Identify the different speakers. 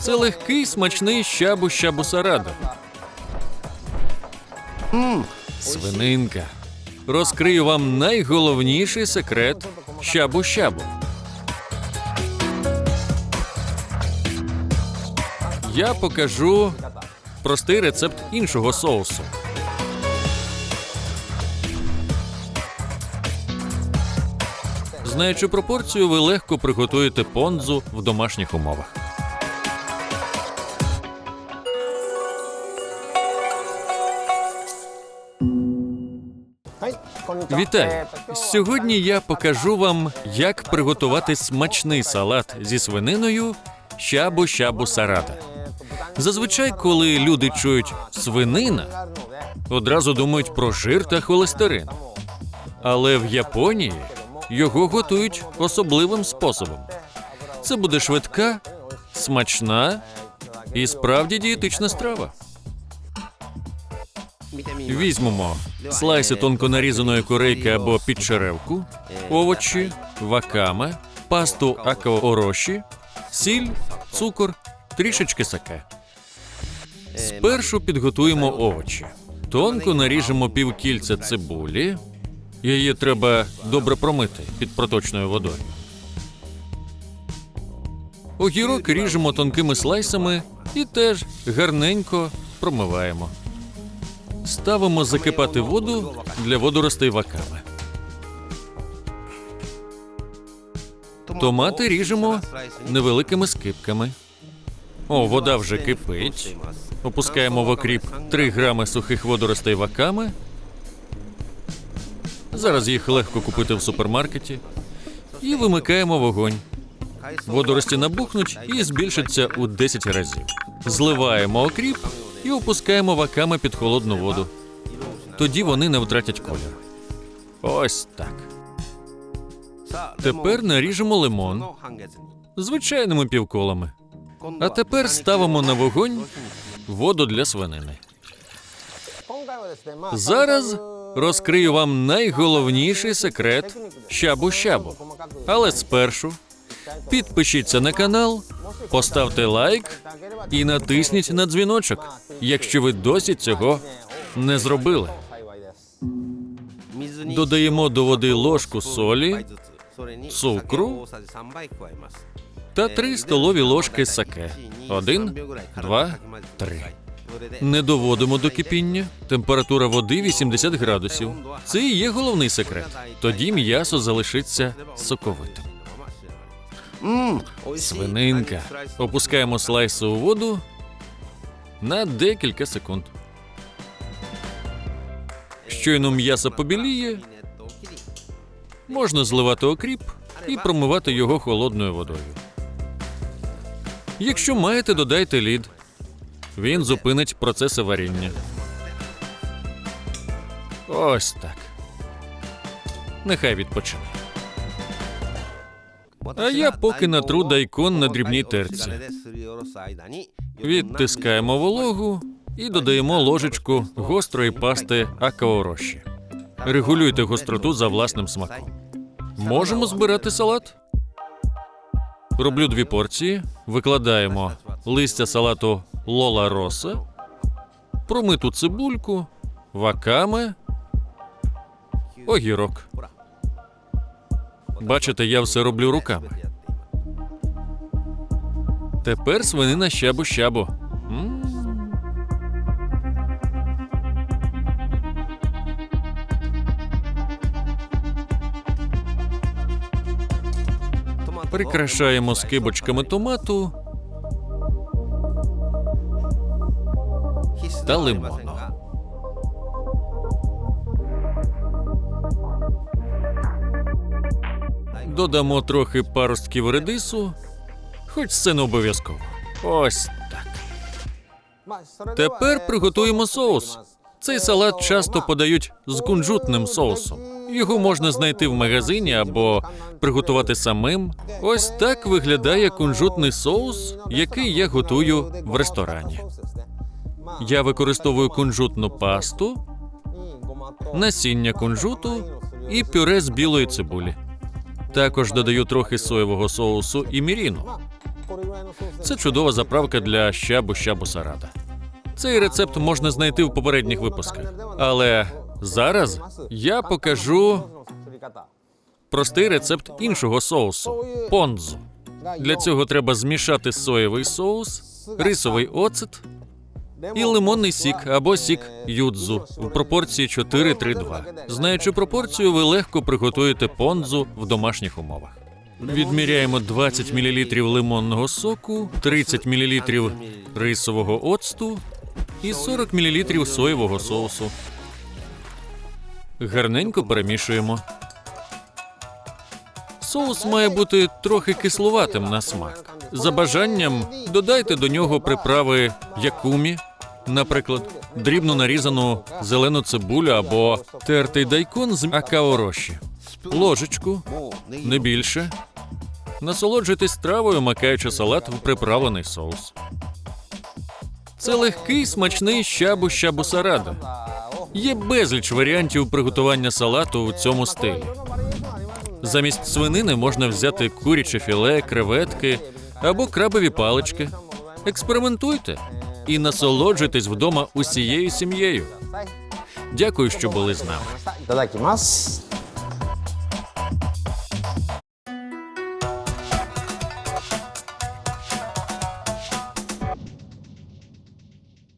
Speaker 1: Це легкий смачний щабу-щабу сарада. Свининка. Розкрию вам найголовніший секрет щабу-щабу. Я покажу простий рецепт іншого соусу. Знаючи пропорцію, ви легко приготуєте понзу в домашніх умовах. Вітаю! Сьогодні я покажу вам, як приготувати смачний салат зі свининою щабу-щабу сарада. Зазвичай, коли люди чують свинина, одразу думають про жир та холестерин. Але в Японії його готують особливим способом. Це буде швидка, смачна і справді дієтична страва. Візьмемо слайси тонко нарізаної корейки або підчеревку, овочі, вакаме, пасту акаороші, сіль, цукор, трішечки саке. Спершу підготуємо овочі. Тонко наріжемо півкільця цибулі. Її треба добре промити під проточною водою. Огірок ріжемо тонкими слайсами і теж гарненько промиваємо. Ставимо закипати воду для водоростей ваками. Томати ріжемо невеликими скипками. О, вода вже кипить. Опускаємо в окріп 3 грами сухих водоростей ваками. Зараз їх легко купити в супермаркеті. І вимикаємо вогонь. Водорості набухнуть і збільшаться у 10 разів. Зливаємо окріп і опускаємо ваками під холодну воду. Тоді вони не втратять колір. Ось так. Тепер наріжемо лимон звичайними півколами. А тепер ставимо на вогонь воду для свинини. Зараз розкрию вам найголовніший секрет щабу-щабу. Але спершу підпишіться на канал, поставте лайк і натисніть на дзвіночок, якщо ви досі цього не зробили. Додаємо до води ложку солі, цукру та 3 столові ложки саке. Один, два, три. Не доводимо до кипіння. Температура води 80 градусів. Це і є головний секрет. Тоді м'ясо залишиться соковитим. Свининка. Опускаємо слайси у воду на декілька секунд. Щойно м'ясо побіліє, можна зливати окріп і промивати його холодною водою. Якщо маєте, додайте лід. Він зупинить процеси варіння. Ось так. Нехай відпочине.
Speaker 2: А я поки натру дайкон на дрібній терці.
Speaker 1: Відтискаємо вологу і додаємо ложечку гострої пасти акаороші. Регулюйте гостроту за власним смаком. Можемо збирати салат. Роблю дві порції. Викладаємо листя салату Лола Роса, промиту цибульку, ваками, огірок. Бачите, я все роблю руками. Тепер свинина щабу-щабу. М. Прикрашаємо скибочками томату та лимону. Додамо трохи паростків редису, хоч це не обов'язково. Ось так.
Speaker 2: Тепер приготуємо соус.
Speaker 1: Цей салат часто подають з кунжутним соусом. Його можна знайти в магазині або приготувати самим. Ось так виглядає кунжутний соус, який я готую в ресторані. Я використовую кунжутну пасту, насіння кунжуту і пюре з білої цибулі. Також додаю трохи соєвого соусу і міріну. Це чудова заправка для щабу-щабу сарада. Цей рецепт можна знайти в попередніх випусках. Але зараз я покажу простий рецепт іншого соусу понзу. Для цього треба змішати соєвий соус, рисовий оцет і лимонний сік або сік юдзу в пропорції 4-3-2. Знаючи пропорцію, ви легко приготуєте понзу в домашніх умовах. Відміряємо 20 мл лимонного соку, 30 мл рисового оцту і 40 мл соєвого соусу. Гарненько перемішуємо. Соус має бути трохи кислуватим на смак. За бажанням додайте до нього приправи якумі, наприклад, дрібно нарізану зелену цибулю або тертий дайкон з акаороші. Ложечку, не більше. Насолоджуйтесь стравою, макаючи салат в приправлений соус. Це легкий смачний щабу-щабу сарада. Є безліч варіантів приготування салату у цьому стилі. Замість свинини можна взяти куряче філе, креветки або крабові палички. Експериментуйте і насолоджуйтесь вдома усією сім'єю. Дякую, що були з нами.